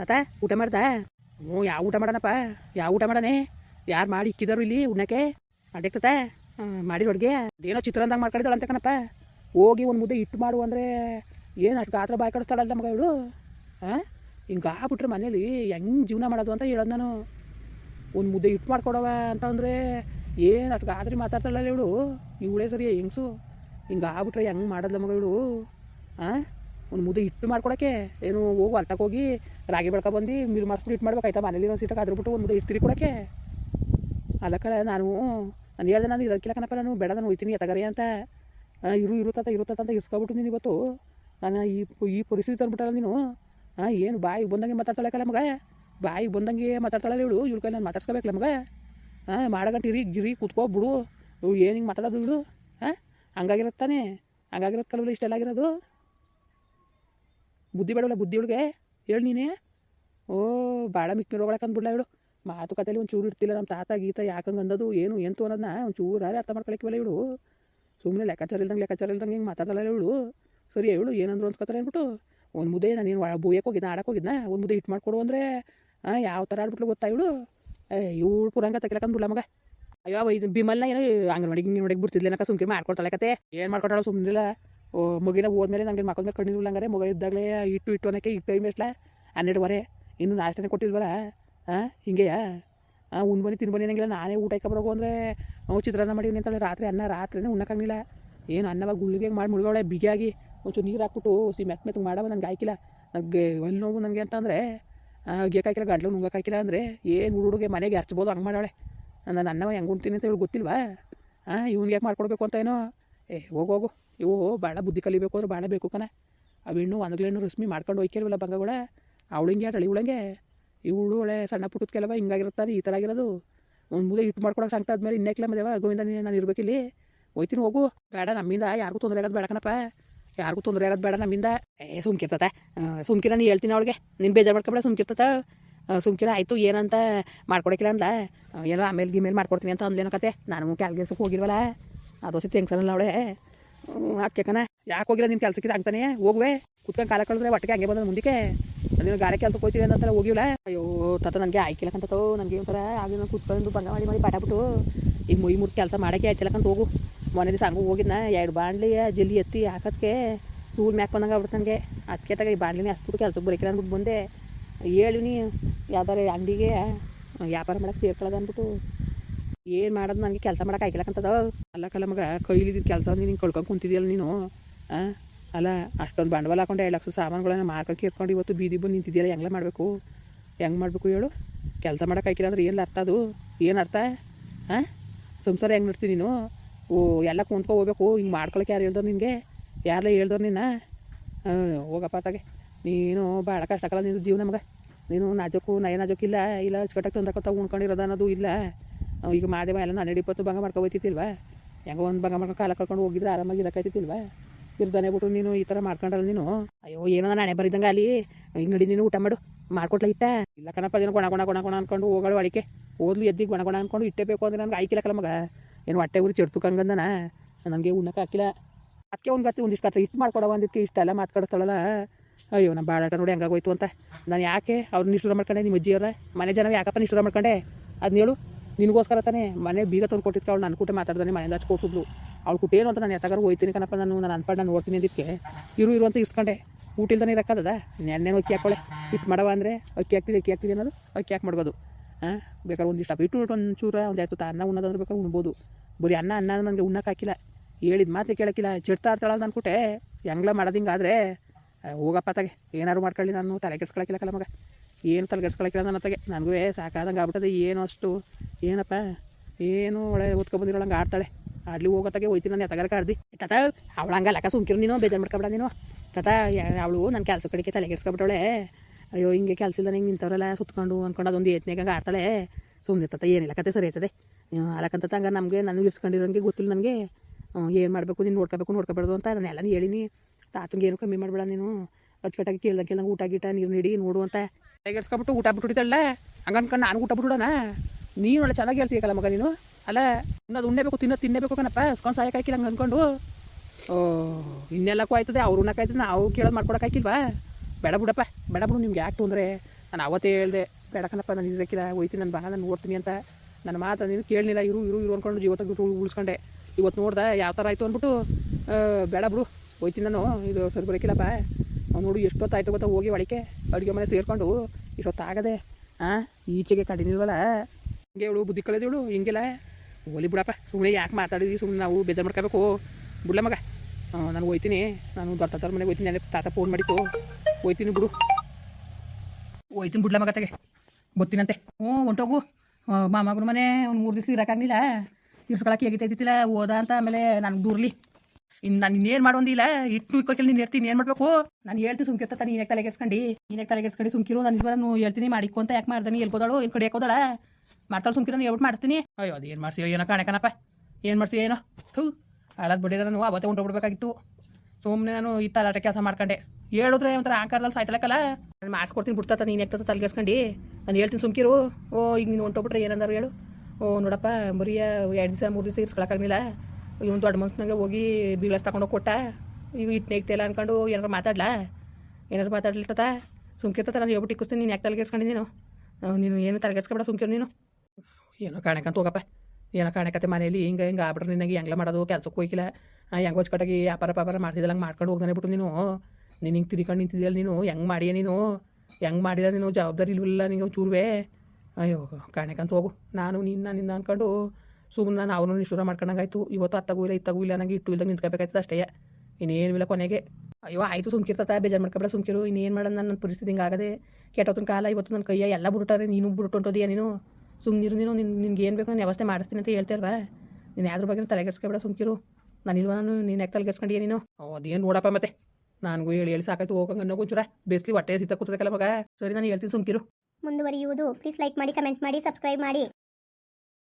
ತಾತ, ಊಟ ಮಾಡ್ದ ಹ್ಞೂ, ಯಾವ ಊಟ ಮಾಡೋಣಪ್ಪ? ಯಾವ ಊಟ ಮಾಡನೆ ಯಾರು ಮಾಡಿ ಇಕ್ಕಿದಾರು ಇಲ್ಲಿ ಉಣ್ಣಕ್ಕೆ? ಅಡ್ಡಕ್ಕೆ ತಾತ? ಮಾಡಿ ಅಡುಗೆ ಏನೋ ಚಿತ್ರಾನ್ನದಾಗ ಮಾಡ್ಕೊಂಡಿದ್ದಾಳೆ ಅಂತ ಕಣಪ್ಪ. ಹೋಗಿ ಒಂದು ಮುದ್ದೆ ಇಟ್ಟು ಮಾಡು ಅಂದರೆ ಏನು ಅಷ್ಟು ಗಾತ್ರ ಬಾಯಿ ಕಡಿಸ್ತಾಳಲ್ಲ ಮಗ ಇವಳು? ಹಾಂ ಹಿಂಗೆ ಆಗ್ಬಿಟ್ರೆ ಮನೇಲಿ ಹೆಂಗೆ ಜೀವನ ಮಾಡೋದು ಅಂತ ಹೇಳೋದು ನಾನು. ಒಂದು ಮುದ್ದೆ ಇಟ್ಟು ಮಾಡ್ಕೊಡವ ಅಂತ ಅಂದರೆ ಏನು ಅಷ್ಟು ಗಾದ್ರಿ ಮಾತಾಡ್ತಾಳಲ್ಲ ಇವಳು? ಇವಳೇ ಸರಿ ಹೆಂಗ್ಸು? ಹಿಂಗೆ ಆಗ್ಬಿಟ್ರೆ ಹೆಂಗೆ ಮಾಡೋದು ಮಗ ಇವಳು? ಹಾಂ ಒಂದು ಮುದ್ದೆ ಇಟ್ಟು ಮಾಡ್ಕೊಡಕ್ಕೆ ಏನು ಹೋಗು ಹೋಗಿ ರಾಗಿ ಬೆಳ್ಕೊ ಬಂದು ಮಿಲ್ ಮಾಡಿಸ್ಬಿಟ್ಟು ಮಾಡ್ಬೇಕಾಯ್ತಾ ಮನೇಲಿ ಒಂದು ಸೀಟಕ್ಕೆ ಅದ್ರ ಬಿಟ್ಟು ಒಂದು ಮುದ್ದೆ ಇಟ್ಟು ಕೊಡಕ್ಕೆ. ಅದಕ್ಕೆ ನಾನು ನಾನು ಹೇಳ್ದೆ ನಾನು ಇರೋಕ್ಕಿಲ್ಲ ಕಣಪ್ಪ ನಾನು, ಬೇಡ ನಾನು ಹೋಯ್ತೀನಿ ಎತ್ತಗರಿ ಅಂತ. ಇರು ಇರುತ್ತ ಇರುತ್ತ ಅಂತ ಇರ್ಸ್ಕೊಬಿಟ್ಟು ನೀನು ಇವತ್ತು. ನಾನು ಈ ಈ ಪರಿಸ್ಥಿತಿ ತಂದ್ಬಿಟ್ಟಲ್ಲ ನೀನು. ಹಾಂ ಏನು ಬಾಯಿಗೆ ಬಂದಂಗೆ ಮಾತಾಡ್ತಾಳೆ ಮಗ? ಬಾಯಿಗೆ ಬಂದಂಗೆ ಮಾತಾಡ್ತಾಳಲ್ಲ ಇವಳು? ಇವಳು ಕೈ ನಾನು ಮಾತಾಡ್ಸ್ಕೋಬೇಕಲ್ಲ ಮಗ? ಹಾಂ ಮಾಡಗಂಟು ಇರಿ ಗಿರಿ ಕೂತ್ಕೋ ಬಿಡು ಇವ್ಳು ಏನು ಹಿಂಗೆ ಮಾತಾಡೋದು ಇವಳು? ಹಾಂ ಹಂಗಾಗಿರತ್ತಾನೆ ತಾನೇ? ಹಂಗಾಗಿರತ್ತೆ ಕಲ್ವಲ್ಲ ಇಷ್ಟೆಲ್ಲ ಆಗಿರೋದು? ಬುದ್ಧಿ ಬೇಡವಲ್ಲ ಬುದ್ಧಿ ಹುಡುಗೆ. ಹೇಳು ನೀನೇ. ಓ ಭಾಳ ಮಿಕ್ಕಿ ರೋಗಳಕ್ಕಂದ್ಬಿಡ್ಲ ಇವಳು. ಮಾತುಕತೆಯಲ್ಲಿ ಒಂದು ಚೂರು ಇರ್ತಿಲ್ಲ ನಮ್ಮ ತಾತ ಗೀತ ಯಾಕಂಗೆ ಅಂದದು, ಏನು, ಎಂತು ಅನ್ನೋದನ್ನ ಒಂದು ಚೂರಾರೆ ಅರ್ಥ ಮಾಡ್ಕೊಳಕ್ಕಿವಲ್ಲ ಇವಳು. ಸುಮ್ಮನೆ ಲೆಕ್ಕಾಚಾರ ಇಲ್ದಂಗೆ ಲೆಕ್ಕಾಚಾರ ಇಲ್ದಂಗೆ ಹಿಂಗೆ ಮಾತಾಡಲ್ಲ ಇವಳು. ಸರಿ ಇವಳು ಏನಂದ್ರು ಅನ್ಸ್ಕೊತಾರೆ ಅಂದ್ಬಿಟ್ಟು ಒಂದು ಮುದ್ದೆ ನಾನು ಏನು ಬೂಯಕ್ಕೆ ಹೋಗಿದ್ನ ಆಡಕ್ಕೆ ಹೋಗಿದ್ನ, ಒಂದು ಮುದ್ದೆ ಇಟ್ಟು ಮಾಡ್ಕೊಡು ಅಂದರೆ ಯಾವ ಥರ ಆಡ್ಬಿಟ್ಲು ಗೊತ್ತಾ ಇವಳು? ಏ, ಇವಳು ಪುರಂಗ ತಗೊಳಕಂದ್ಬಿಡ್ಲ ಮಗ. ಅಯ್ಯೋ ಇದು ಬಿಮಲ್ನ ಏನೋ ಹಿಂಗೆ ನೋಡಿಗೆ ಬಿಡ್ತಿದ್ಲೇನಕ ಸುಮ್ಕೆ ಮಾಡ್ಕೊಡ್ತಾಳೆ ಕತೆ. ಏನು ಮಾಡ್ಕೊಟ್ಟಾಳು ಸುಮ್ಮನಿಲ್ಲ ಮಗಿನ ಹೋದ್ಮೇಲೆ ನನಗೆ ಮಕ್ಕಳ ಮೇಲೆ ಕಣ್ಣಿಲ್ಲ ಹಂಗಾರೆ ಮಗ ಇದ್ದಾಗಲೇ ಇಟ್ಟು ಇಟ್ಟು ಅನ್ನೋಕ್ಕೆ ಇಟ್ಟು ಟೈಮ್ ಹನ್ನೆರಡು ವರೆ ಇನ್ನು ನಾಷ್ಟನೇ ಕೊಟ್ಟಿದ್ವಲ್ಲ? ಹಾಂ ಹಿಂಗೆಯಾ? ಹಾಂ ಉಣ್ ಬನ್ನಿ ತಿನ್ಬನ್ನಿ ಅನ್ನಂಗಿಲ್ಲ. ನಾನೇ ಊಟ ಬರೋಗು ಅಂದರೆ ನಾವು ಚಿತ್ರಾನ್ನ ಮಾಡಿ ಹೇಳಿ ರಾತ್ರಿ ಅನ್ನ, ರಾತ್ರಿನೇ ಉಣ್ಣಕ್ಕಾಗಿಲ್ಲ ಏನು ಅನ್ನವಾಗ ಗುಳ್ಳಿಗೆ ಮಾಡಿ ಮುಳುಗೋಳೆ ಬಿಗಿಯಾಗಿ ಒಂಚೂರು ನೀರು ಹಾಕ್ಬಿಟ್ಟು ಸಿ ಮೆತ್ತ ಮೆತ್ ಮಾಡವ ನನಗೆ ಆಯ್ಕಿಲ್ಲ. ನನಗೆ ಒಲ್ಲಿ ನೋವು ನನಗೆ ಅಂತಂದರೆ ಗೇಕಾಯ್ಕಿಲ್ಲ ಗಂಟ್ಲು ನುಂಗಕ್ಕಾಯ್ಕಿಲ್ಲ ಅಂದರೆ ಏನು ಹುಡುಗೆ ಮನೆಗೆ ಹರ್ಚ್ಬೋದು ಹಂಗೆ ಮಾಡಾಳೆ ನನ್ನ ಅನ್ನವ ಹೆಂಗೆ ಉಣ್ತೀನಿ ಅಂತ ಹೇಳಿ ಗೊತ್ತಿಲ್ವಾ? ಹಾಂ ಇವ್ನಿಗೆ ಯಾಕೆ ಮಾಡ್ಕೊಡ್ಬೇಕು ಅಂತ ಏನೋ? ಏ, ಹೋಗು ಹೋಗು. ಇವು ಭಾಳ ಬುದ್ಧಿ ಕಲಿಬೇಕು ಅಂದ್ರೆ ಭಾಳ ಬೇಕು ಕಣ. ಅವು ಹೆಣ್ಣು ಒಂದ್ಗಳೇನು ರಶ್ಮಿ ಮಾಡ್ಕೊಂಡು ಹೋಯ್ಕಿಲ್ವಲ್ಲ ಬಂಗಗಳ. ಅವಳು ಹಿಂಗೆ ಆಡಳಿ ಇವಳಂಗೆ ಇವಳು ಒಳ್ಳೆ ಸಣ್ಣ ಪುಟ್ಟದ ಕೆಲವ ಹಿಂಗಾಗಿರ್ತಾರೆ ಈ ಥರ ಆಗಿರೋದು. ಒಂದು ಮುದ್ದೆ ಇಟ್ಟು ಮಾಡ್ಕೊಳಕ್ಕೆ ಸಂಕಟ ಆದ್ಮೇಲೆ ಇನ್ನೇಕ್ಲ ಮದುವೆ ಗೋವಿಂದ ನೀನು ಇರ್ಬೇಕಿಲ್ಲಿ ಹೋಯ್ತೀನಿ ಹೋಗು. ಬೇಡ ನಮ್ಮಿಂದ ಯಾರಿಗೂ ತೊಂದರೆ ಆಗೋದು ಬೇಡ ಕಣಪ್ಪ ಯಾರಿಗೂ ತೊಂದರೆ ಆಗೋದು ಬೇಡ ನಮ್ಮಿಂದ. ಏ ಸುಮ್ಕಿರ್ತತೆ. ಸುಮ್ಕಿರ ನೀನು ಹೇಳ್ತೀನಿ ಅವಳಿಗೆ. ನೀನು ಬೇಜಾರು ಮಾಡ್ಕೊಬೇಡ ಸುಮ್ಕಿರ್ತತೆ. ಸುಮ್ಕಿರ ಆಯಿತು ಏನಂತ ಮಾಡ್ಕೊಡಕ್ಕಿಲ್ಲ ಅಂದ ಆ, ಏನೋ ಆಮೇಲೆ ಗಿಮೇಲೆ ಮಾಡ್ಕೊಡ್ತೀನಿ ಅಂತ ಅಂದ್ಲೇನೋ ಕತೆ. ನಾನು ಕ್ಯಾಲ್ಗೆಸಕ್ಕೆ ಹೋಗಿಲ್ವಲ್ಲ. ಅದೋಸಿ ತೆಂಗ್ಸನಲ್ಲ ಅವಳೆ. ಕಣ. ಯಾಕೆ ಹೋಗಿಲ್ಲ ನಿಮ್ಮ ಕೆಲಸಕ್ಕೆ ಅಂತಾನೆ ಹೋಗುವೆ. ಕುತ್ಕೊಂಡು ಕಾಲ ಕಳೆದ್ರೆ ಒಟ್ಟಿಗೆ ಹಂಗೆ ಬಂದ ಮುಂದಕ್ಕೆ. ನೀನು ಗಾಡಿ ಕೆಲ್ಸಕ್ಕೆ ಹೋಗ್ತೀವಿ ಅಂತ ಹೋಗಿಲ್ಲ ಅಯ್ಯೋ, ತಾತ ನನಗೆ ಆಯ್ಕಿಲ್ಲಕಂತತೋ ನನಗೆ ಒಂಥರ ಆಗಿ ನಾನು ಕುತ್ಕೊಂಡು ಬಂಗ ಮಾಡಿ ಮಾಡಿ ಪಾಠ ಬಿಟ್ಟು. ಈಗ ಮುಯಿ ಮೂರು ಕೆಲಸ ಮಾಡೋಕ್ಕೆ ಆಯ್ತಿಲ್ಲಕಂತ ಹೋಗು. ಮೊನ್ನೆ ದಿವಸ ಹಂಗೂ ಹೋಗಿದ್ನ. ಎರಡು ಬಾಂಡ್ಲಿ ಜಲ್ಲಿ ಎತ್ತಿ ಹಾಕೋದಕ್ಕೆ ಸೂಲ್ ಮ್ಯಾಕ್ ಬಂದಂಗೆ ಆಗ್ಬಿಡ್ತು ನನಗೆ. ಅದಕ್ಕೆ ಈ ಬಾಂಡ್ಲಿನೇ ಅಷ್ಟು ಕೆಲಸಕ್ಕೆ ಬರೋಕಿಲ್ಲ ಅಂದ್ಬಿಟ್ಟು ಬಂದೆ. ಹೇಳಿನಿ ಯಾವ್ದಾರ ಅಂಗಡಿಗೆ ವ್ಯಾಪಾರ ಮಾಡಕ್ಕೆ ಸೇರ್ಕೊಳ್ಳೋದು ಅಂದ್ಬಿಟ್ಟು. ಏನು ಮಾಡೋದು ನನಗೆ ಕೆಲಸ ಮಾಡೋಕೆ ಆಯ್ಕಲಕ್ಕಂತದ ಅಲ್ಲ ಕಲ ಮಗ ಕೈಲಿದ್ದಿದ್ದು ಕೆಲಸ ನೀನು ಕಳ್ಕೊಂಡು ಕುಂತಿದ್ಯಲ್ಲ ನೀನು? ಅಲ್ಲ, ಅಷ್ಟೊಂದು ಬಂಡವಾಳ ಹಾಕೊಂಡು, ಎರಡು ಲಕ್ಷ ಸಾಮಾನುಗಳನ್ನ ಮಾರ್ಕೊಂಡು ಕೇರ್ಕೊಂಡು ಇವತ್ತು ಬೀದಿ ಬಂದು ನಿಂತಿದ್ಯಲ್ಲ, ಹೆಂಗ್ಲ ಮಾಡಬೇಕು? ಹೆಂಗೆ ಮಾಡಬೇಕು ಹೇಳು? ಕೆಲಸ ಮಾಡಕ್ಕೆ ಆಯ್ಕಿಲ್ಲ ಅಂದ್ರೆ ಏನು ಅರ್ಥ ಅದು? ಏನು ಅರ್ಥ? ಹಾಂ ಸಂಸಾರ ಹೆಂಗೆ ನಡ್ತೀನಿ ನೀನು? ಓ, ಎಲ್ಲ ಕುಂತ್ಕೊ ಹೋಗ್ಬೇಕು, ಹಿಂಗೆ ಮಾಡ್ಕೊಳಕ್ಕೆ ಯಾರು ಹೇಳ್ದವ್ರು ನಿನಗೆ? ಯಾರಲ್ಲ ಹೇಳ್ದವ್ರು ನಿನ್ನ? ಹೋಗಪ್ಪ ತಾಗೆ ನೀನು ಭಾಳ ಕಷ್ಟಕಲ್ಲ ನಿನ್ನ ಜೀವನ ಮಗ. ನೀನು ನಾಜಕ್ಕೂ ನಯ ನಾಜಕ್ಕಿಲ್ಲ ಇಲ್ಲ ಅಚ್ಚುಕಟ್ಟಾಗಿ ತಂದಕೊತ ಉಣ್ಕೊಂಡಿರೋದು ಅನ್ನೋದು ಇಲ್ಲ. ಈಗ ಮಾದೇವ ಎಲ್ಲ ಹನ್ನೆರಡು ಇಪ್ಪತ್ತು ಭಂಗ ಮಾಡ್ಕೊ ಹೋಯ್ತಿತ್ತಿಲ್ವಾ ಹೆಂಗೋ ಒಂದು ಭಂಗ ಮಾಡ್ಕೊಂಡು ಕಾಲ ಕಳ್ಕೊಂಡು ಹೋಗಿದ್ರೆ ಆರಾಮಾಗಿ ಇರಕ್ಕಾಯ್ತಿತ್ತಿಲ್ವಾ ಇರ್ದಾನೆ ಬಿಟ್ಟು ನೀನು ಈ ಥರ ಮಾಡ್ಕೊಂಡ್ರಲ್ಲ ನೀನು? ಅಯ್ಯೋ, ಏನೋ ನಾನು ಹಣೆ ಬರಿದಂಗೆ ಅಲ್ಲಿ. ಹಿಂಗೆ ನಡಿ ನೀನು ಊಟ ಮಾಡು. ಮಾಡ್ಕೊಟ್ಲ ಇಟ್ಟ. ಇಲ್ಲ ಕಣಪ್ಪ ದಿನ ಗೊಣ ಗೊಣ ಗೊಣ ಗೊಣ ಅನ್ಕೊಂಡು ಹೋಗೋಳು ಅಳಿಕೆ ಓದ್ಲು ಎದ್ದಿ ಗೊಣ ಗೊಣ ಅನ್ಕೊಂಡು ಇಟ್ಟೇ ಬೇಕು ಅಂದ್ರೆ ನನಗೆ ಆಯ್ಕಿಲ್ಲ ಕಲ ಮಗ. ಏನು ಹೊಟ್ಟೆ ಉರಿ ಚೆಡ್ತು ಕಂಗಂದನ ನನಗೆ ಉಣ್ಣಕ್ಕೆ ಹಾಕಿಲ್ಲ. ಅದಕ್ಕೆ ಒಂದು ಗತಿ, ಒಂದಿಷ್ಟು ಹತ್ರ ಇಟ್ಟು ಮಾಡ್ಕೊಡವ ಅಂದಿದ್ದಕ್ಕೆ ಇಷ್ಟೆಲ್ಲ ಮಾತಾಡ್ತಾಳಲ್ಲ ಅಯ್ಯೋ ನಮ್ಮ ಬಾಳಾಟ ನೋಡಿ ಹಂಗಾಗೋಯ್ತು ಅಂತ. ನಾನು ಯಾಕೆ ಅವ್ರನ್ನ ಇಷ್ಟು ಮಾಡ್ಕೊಂಡೆ ನಿಮ್ಮ ಅಜ್ಜಿಯವ್ರ? ಮನೆ ಜನ ಯಾಕಪ್ಪ ನಿಷ್ಠುರ ಮಾಡ್ಕೊಂಡೆ? ಅದನ್ನ ಹೇಳು. ನಿನಗೋಸ್ಕರ ತಾನೇ ಮನೆ ಬೀಗ ತಂದು ಕೊಟ್ಟಿದ್ಕೆ ಅವಳು ನನ್ನ ಕೂಟ ಮಾತಾಡ್ದಾನೆ, ಮನೆಯಿಂದ ಹಚ್ಚಿ ಕೊಡ್ಸಿದ್ಲು. ಅವ್ಳು ಕೂಟ ಏನು ಅಂತ ನಾನು ಎತ್ತಗಾರ ಹೋಯ್ತೀನಿ ಕಣಪ್ಪ, ನಾನು ನಾನು ಅನ್ಪಡ್ ನಾನು ನೋಡ್ತೀನಿ ಅಂದಿದ್ದಕ್ಕೆ ಇರು ಇರು ಅಂತ ಇಸ್ಕೊಂಡೆ ಊಟ ಇಲ್ದಾನೆ ಇರಕ್ಕದ ನೆನ್ನೆನೂ ಅಕ್ಕಿ ಹಾಕೊಳ್ಳೆ ಇಟ್ಟು ಮಾಡವ ಅಂದರೆ ಅಕ್ಕಿ ಹಾಕ್ತೀವಿ ಅಕ್ಕಿ ಹಾಕ್ತೀವಿ ಅನ್ನೋದು ಅಕ್ಕಿ ಹಾಕಿ ಮಾಡ್ಬೋದು. ಹಾಂ ಬೇಕಾದ್ರೆ ಒಂದಿಷ್ಟು ಇಟ್ಟು ಒಂದು ಚೂರ ಒಂದು ಎರಡು ಅನ್ನ ಉಣ್ಣೋದಂದ್ರೆ ಬೇಕಾದ್ರೆ ಉಣ್ಬೋದು. ಬರೀ ಅನ್ನ ಅನ್ನ ನನಗೆ ಉಣ್ಣಕ್ಕೆ ಹಾಕಿಲ್ಲ. ಹೇಳಿದ ಮಾತೇ ಕೇಳೋಕ್ಕಿಲ್ಲ. ಚಿಡ್ತಾ ಇರ್ತಾಳ ಅಂತ ಅನ್ಕೊಟ್ಟೆ ಹೆಂಗ್ಲ ಮಾಡೋದು ಹಿಂಗಾದ್ರೆ. ಹೋಗಪ್ಪ ತಗೆ. ಏನಾರು ಮಾಡ್ಕೊಳ್ಳಿ, ನಾನು ತಲೆ ಕೆಡ್ಸ್ಕೊಳಕ್ಕಿಲ್ಲ ಕಲ ಮಗ. ಏನು ತಲೆ ಕೆಡ್ಸ್ಕೊಳಕ್ಕಿಲ್ಲ ನನ್ನ ತಗೆ ನನಗೂ ಸಾಕಾದಂಗೆ ಆಗ್ಬಿಟ್ಟದೆ, ಏನು ಅಷ್ಟು? ಏನಪ್ಪ? ಏನು ಒಳ್ಳೆ ಓದ್ಕೊಬಂದಿರೋಳಂಗೆ ಆಡ್ತಾಳೆ. ಆಡ್ಲಿ ಹೋಗೋತ್ತಾಗೆ ಹೋಯ್ತೀನಿ ನಾನು, ಎತ್ತಗಾರ ಕಾಡ್ದಿ. ತತ, ಅವಳು ಹಂಗೆ ಲೆಕ್ಕ ಸುಮ್ಕಿರು ನೀನು, ಬೇಜಾರು ಮಾಡ್ಕೊಬಿಡ ನೀನು. ತತ ಅವಳು ನನ್ನ ಕೆಲಸ ಕಡೆಗೆ ತಲೆ ಕೆಡ್ಸ್ಕೊಬಿಟ್ಟವಳೆ ಅಯ್ಯೋ, ಹಿಂಗೆ ಕೆಲಸ ಇಲ್ಲ ನಿಂಗೆ ನಿಂತವರೆಲ್ಲ ಸುತ್ಕೊಂಡು ಅಂದ್ಕೊಂಡು ಅದೊಂದು ಏತ್ನಾಗ ಆಡ್ತಾಳೆ. ಸುಮ್ಮನೆ ತತ್ತ ಏನಿಲ್ಲ, ಕತೆ ಸರಿ ಆಯ್ತದೆ ಅಲ್ಲಕ್ಕಂತ ಹಂಗೆ ನಮಗೆ, ನನಗೆ ಇರ್ಸ್ಕೊಂಡಿರೋಂಗೆ ಗೊತ್ತಿಲ್ಲ ನನಗೆ. ಏನು ಮಾಡಬೇಕು, ನೀನು ನೋಡ್ಕೋಬೇಕು ನೋಡ್ಕೋಬಾರ್ದು ಅಂತ ನಾನು ಎಲ್ಲ ಹೇಳಿನಿ. ತಾತಂಗೆ ಏನು ಕಮ್ಮಿ ಮಾಡಬೇಡ ನೀನು. ಅಚ್ಚುಕಟ್ಟಾಗಿ ಕೇಳ್ದಂಗೆ ಕೇಳ್ದಂಗೆ ಊಟ ಗೀಟ ನೀರು ನೀಡಿ, ನೋಡು ಅಂತ. ತೆಗೆಡ್ಸ್ಕೊಬಿಟ್ಟು ಊಟ ಬಿಟ್ಬಿಟ್ಟಿದ್ದಲ್ಲ ಹಂಗೆ ಅನ್ಕೊಂಡು ನಾನು ಊಟ ಬಿಟ್ಬಿಡೋಣ ನೀನು ಒಳ್ಳೆ ಚೆನ್ನಾಗಿ ಹೇಳ್ತೀಯಲ್ಲ ಮಗ ನೀನು. ಅಲ್ಲ, ಇನ್ನೊಂದು ಉಣ್ಣಬೇಕು ತಿನ್ನೋದು ತಿನ್ನಬೇಕು ಕಣಪ್ಪ. ಹಸ್ಕೊಂಡು ಸಾಯಕಾಕಿಲ್ಲ ಹಂಗೆ ಅಂದ್ಕೊಂಡು ಓ, ಇನ್ನೆಲ್ಲಕ್ಕೂ ಆಯ್ತದೆ. ಅವ್ರು ಉಣ್ಣಕ್ಕಾಯ್ತದೆ ನಾವು ಕೇಳೋದು ಮಾಡ್ಕೊಡಕ್ಕಾಕಿಲ್ವಾ ಬೇಡ ಬಿಡಪ್ಪ, ಬೇಡ ಬಿಡು. ನಿಮ್ಗೆ ಯಾಕೆ ತೊಂದರೆ? ನಾನು ಅವತ್ತೇ ಹೇಳ್ದೆ. ಬೇಡಕನಪ್ಪ ನಾನು ಇರಕ್ಕಿಲ್ಲ ಹೋಯ್ತೀನಿ, ನಾನು ಬಾ, ನಾನು ಓಡ್ತೀನಿ ಅಂತ. ನನ್ನ ಮಾತು ನೀನು ಕೇಳಲಿಲ್ಲ. ಇರು ಇರು ಇರು ಅಂದ್ಕೊಂಡು ಜೀವತ್ತಾಗ ಉಳಿಸ್ಕೊಂಡೆ. ಇವತ್ತು ನೋಡ್ದೆ, ಯಾವ ಥರ ಆಯಿತು ಅಂದ್ಬಿಟ್ಟು ಬೇಡ ಬಿಡು. ಹೋಯ್ತೀನಿ ನಾನು. ಇದು ಸರಿ ಬರೋಕ್ಕಿಲ್ಲಪ್ಪ ಅವ್ನು ನೋಡು ಎಷ್ಟೊತ್ತಾಯ್ತು ಗೊತ್ತಾ? ಹೋಗಿ ಒಳಕ್ಕೆ ಅಡುಗೆ ಮನೆ ಸೇರಿಕೊಂಡು. ಇಷ್ಟೊತ್ತಾಗದೆ ಹಾಂ ಈಚೆಗೆ ಕಡಿನಿಲ್ವಲ್ಲ ಹಿಂಗೆ ಇವಳು ಬುದ್ಧಿ ಕಳೆದಿವಳು ಹಿಂಗೆಲ್ಲ. ಹೋಲಿ ಬಿಡಪ್ಪ ಸುಮ್ಮನೆ ಯಾಕೆ ಮಾತಾಡಿದ್ವಿ ಸುಮ್ಮನೆ ನಾವು ಬೇಜಾರು ಮಾಡ್ಕೋಬೇಕು. ಬಿಡ್ಲ ಮಗ. ನಾನು ಹೋಯ್ತೀನಿ. ನಾನು ದೊಡ್ಡ ತಾತರ ಮನೆಗೆ ಹೋಯ್ತೀನಿ. ನನಗೆ ತಾತ ಫೋನ್ ಮಾಡಿತ್ತು. ಹೋಯ್ತೀನಿ ಬಿಡು. ಹೋಯ್ತೀನಿ ಬಿಡ್ಲ ಮಗ ತಗೆ. ಗೊತ್ತಿನಂತೆ. ಹ್ಞೂ, ಹೊಂಟೋಗು. ಮಾಮಾಗ್ರ ಮನೆ ಒಂದು ಮೂರು ದಿವಸ ಇರೋಕ್ಕಾಗಲಿಲ್ಲ. ಇರ್ಸ್ಕೊಳಕ್ಕೆ ಹೇಗಿತ್ತೈತಿಲ್ಲ ಹೋದ ಅಂತ ಆಮೇಲೆ ನನಗೆ ದೂರ್ಲಿ. ಇನ್ನು ನಾನು ಇನ್ನೇನು ಮಾಡೋದಿಲ್ಲ ಇಟ್ಟು ಇಕ್ಕೋಕೆಲ್ಲ ನೀನು ಇರ್ತೀನಿ ಏನು ಮಾಡಬೇಕು? ನಾನು ಹೇಳ್ತೀನಿ ಸುಮ್ಕಿರ್ತ ನೀನು ತಲೆ ಕೆಸ್ಕೊಂಡು ನೀನು ತಲೆ ಕೆಡ್ಸ್ಕೊಂಡು? ಸುಮ್ಕಿರು, ನಾನು ನಾನು ಹೇಳ್ತೀನಿ, ಮಾಡಿಕೊ ಅಂತ ಯಾಕೆ ಮಾಡ್ದೆ? ಎಲ್ಲಿ ಹೋದಾಳು ಎಲ್ಲಿ ಕಡೆ ಹೋದಾಳ ಮಾಡ್ತಾಳೆ ಸುಮ್ಕಿರು ನೀವು ಹೇಳ್ಬಿಟ್ಟು ಮಾಡ್ತೀನಿ ಅಯ್ಯೋ ಅದು ಏನು ಮಾಡ್ಸಿ ಏನೋ ಕಾಣಕನಪ್ಪ ಏನು ಮಾಡ್ಸಿ ಏನೋ. ಥೂ, ಹಾಳಾದ್ ಬಿಡಿದ ನಾನು, ಅವತ್ತೆ ಹೊಂಟೋಗ್ಬಿಡ್ಬೇಕಾಗಿತ್ತು ಸುಮ್ಮನೆ ನಾನು ಈ ತರ ಕೆಲಸ ಮಾಡ್ಕೊಂಡೆ. ಹೇಳಿದ್ರೆ ಒಂಥರ ಆಕಾರದಲ್ಲಿ ಸಾಯ್ತಲಕ್ಕಲ್ಲ? ನಾನು ಮಾಡಿಸ್ಕೊಡ್ತೀನಿ ಬಿಡ್ತಾ ನೀನು ತಲೆ ತಲೆಗೆಡ್ಸ್ಕೊಂಡು ನಾನು ಹೇಳ್ತೀನಿ ಸುಮ್ಕಿರು. ಓ, ಈಗ ನೀನು ಹೊಂಟೋಗ್ಬಿಟ್ರೆ ಏನಂದಾರು ಹೇಳು. ಓ, ನೋಡಪ್ಪ, ಬರೀ, ಎರಡು ದಿವಸ, ಮೂರು ದಿವಸ ಇರ್ಸ್ಕೊಳಕ್ಕಾಗಲಿಲ್ಲ ಇವನು ದೊಡ್ಡ ಮನ್ಸ್ನಾಗ ಹೋಗಿ ಬೀಳಸ್ ತಗೊಂಡೋಗಿ ಕೊಟ್ಟ. ಈಗ ಇಟ್ಟು ನೆಗ್ತಿಲ್ಲ ಅನ್ಕೊಂಡು ಏನಾರು ಮಾತಾಡ್ಲಾ? ಏನಾರು ಮಾತಾಡ್ಲಿರ್ತತ ಸುಮ್ಕಿರ್ತತ ನಾನು ಹೇಳ್ಬಿಟ್ಟು ಇಕ್ಕಿಸ್ತೀನಿ, ನೀನು ಯಾಕೆ ತಲೆಗೆಡ್ಸ್ಕೊಂಡು ನೀನು? ನೀನು ಏನು ತಲೆಗೆಡ್ಸ್ಕೊಬೇಡ ಸುಮ್ಕಿರು ನೀನು. ಏನೋ ಕಾಣಕಂತ ಹೋಗಪ್ಪ. ಏನೋ ಕಾಣಕತ್ತೆ ಮನೇಲಿ, ಹಿಂಗೆ ಹಿಂಗೆ ಆಗ್ಬಿಟ್ರೆ ನಿನಗೆ ಹೆಂಗ್ಲ ಮಾಡೋದು, ಕೆಲಸಕ್ಕೆ ಹೋಗಿಲ್ಲ. ಹೆಂಗೆ ಹೊಚ್ಕಟ್ಟಾಗಿ ವ್ಯಾಪಾರ ವ್ಯಾಪಾರ ಮಾಡ್ತಿದ್ದಲ್ಲ ಹಂಗೆ ಮಾಡ್ಕೊಂಡು ಹೋಗ್ದಾನೆ ಬಿಟ್ಟು ನೀನು. ನೀನು ಹಿಂಗೆ ತಿರ್ಕೊಂಡು ನಿಂತಿದ್ಯಲ್ಲ ನೀನು, ಹೆಂಗೆ ಮಾಡಿಯ ನೀನು? ಹೆಂಗೆ ಮಾಡಿದ ನೀನು? ಜವಾಬ್ದಾರಿ ಇಲ್ವಿಲ್ಲ ನಿಂಗೆ ಚೂರುವೆ ಅಯ್ಯೋ ಕಾಣಕಂತ ಹೋಗು. ನಾನು ನಿನ್ನ ನಿನ್ನ ಅಂದ್ಕೊಂಡು ಸುಮ್ಮನೆ ನಾನು ನಿಷ್ಠೂರ ಮಾಡ್ಕೊಂಡಂಗಾಯ್ತು. ಇವತ್ತು ಅತ್ತಾಗೂ ಇಲ್ಲ, ಇತ್ತಾಗೂ ಇಲ್ಲ ನನಗೆ ಇಟ್ಟು ಇಲ್ದಂಗೆ ನಿಂತ್ಕೋಬೇಕಾಯ್ತದ ಅಷ್ಟೇ. ಇನ್ನೇನು ಇಲ್ಲ ಕೊನೆಗೆ. ಅಯ್ಯೋ, ಆಯಿತು, ಸುಮ್ಕಿರ್ತತ, ಬೇಜಾರು ಮಾಡ್ಕೊಬೇಡ, ಸುಮ್ಕಿರು. ಇನ್ನೇನು ಮಾಡೋದು ನನ್ನ ಪರಿಸ್ಥಿತಿ ಹಿಂಗಾಗದೆ ಕೆಟ್ಟೋತನ ಕಾಲ, ಇವತ್ತು ನನ್ನ ಕೈಯ ಎಲ್ಲ ಬಿಡ್ತಾರೆ ನೀನು ಬಿಟ್ಟೊಂಟೋದಿಯಾ ನೀನು? ಸುಮ್ಮನಿರು ನೀನು, ನಿನ್, ನಿನ್ಗೆ ಏನು ಬೇಕು ನಾನು ವ್ಯವಸ್ಥೆ ಮಾಡಿಸ್ತೀನಿ ಅಂತ ಹೇಳ್ತಿಲ್ವಾ ನೀನು ಯಾವ್ದ್ರ ಬಗ್ಗೆ ತಲೆಗೆಡ್ಸ್ಕೊಬೇಡ ಸುಮ್ಕಿರು. ನಾನು ಇಲ್ವಾ ನಾನು? ನೀನು ಯಾಕೆ ತಲೆಗೆಡ್ಸ್ಕೊಂಡಿಯ ನೀನು? ಅದೇನು ನೋಡಪ್ಪ ಮತ್ತೆ. ನನಗೂ ಹೇಳಿ ಹೇಳಿ ಸಾಕಾಯ್ತು ಹೋಗಂಗೆ ಅನ್ನೋ ಒಂಚೂರ. ಬೇಸ್ಲಿ ಹೊಟ್ಟೆ ಸಿತ್ತ ಕೂತದಕ್ಕಲ್ಲ ಮಗ. ಸರಿ, ನಾನು ಹೇಳ್ತೀನಿ, ಸುಮ್ಕಿರು. ಮುಂದುವರಿಯುವುದು. ಪ್ಲೀಸ್ ಲೈಕ್ ಮಾಡಿ ಕಮೆಂಟ್ ಮಾಡಿ ಸಬ್ಸ್ಕ್ರೈಬ್ ಮಾಡಿ.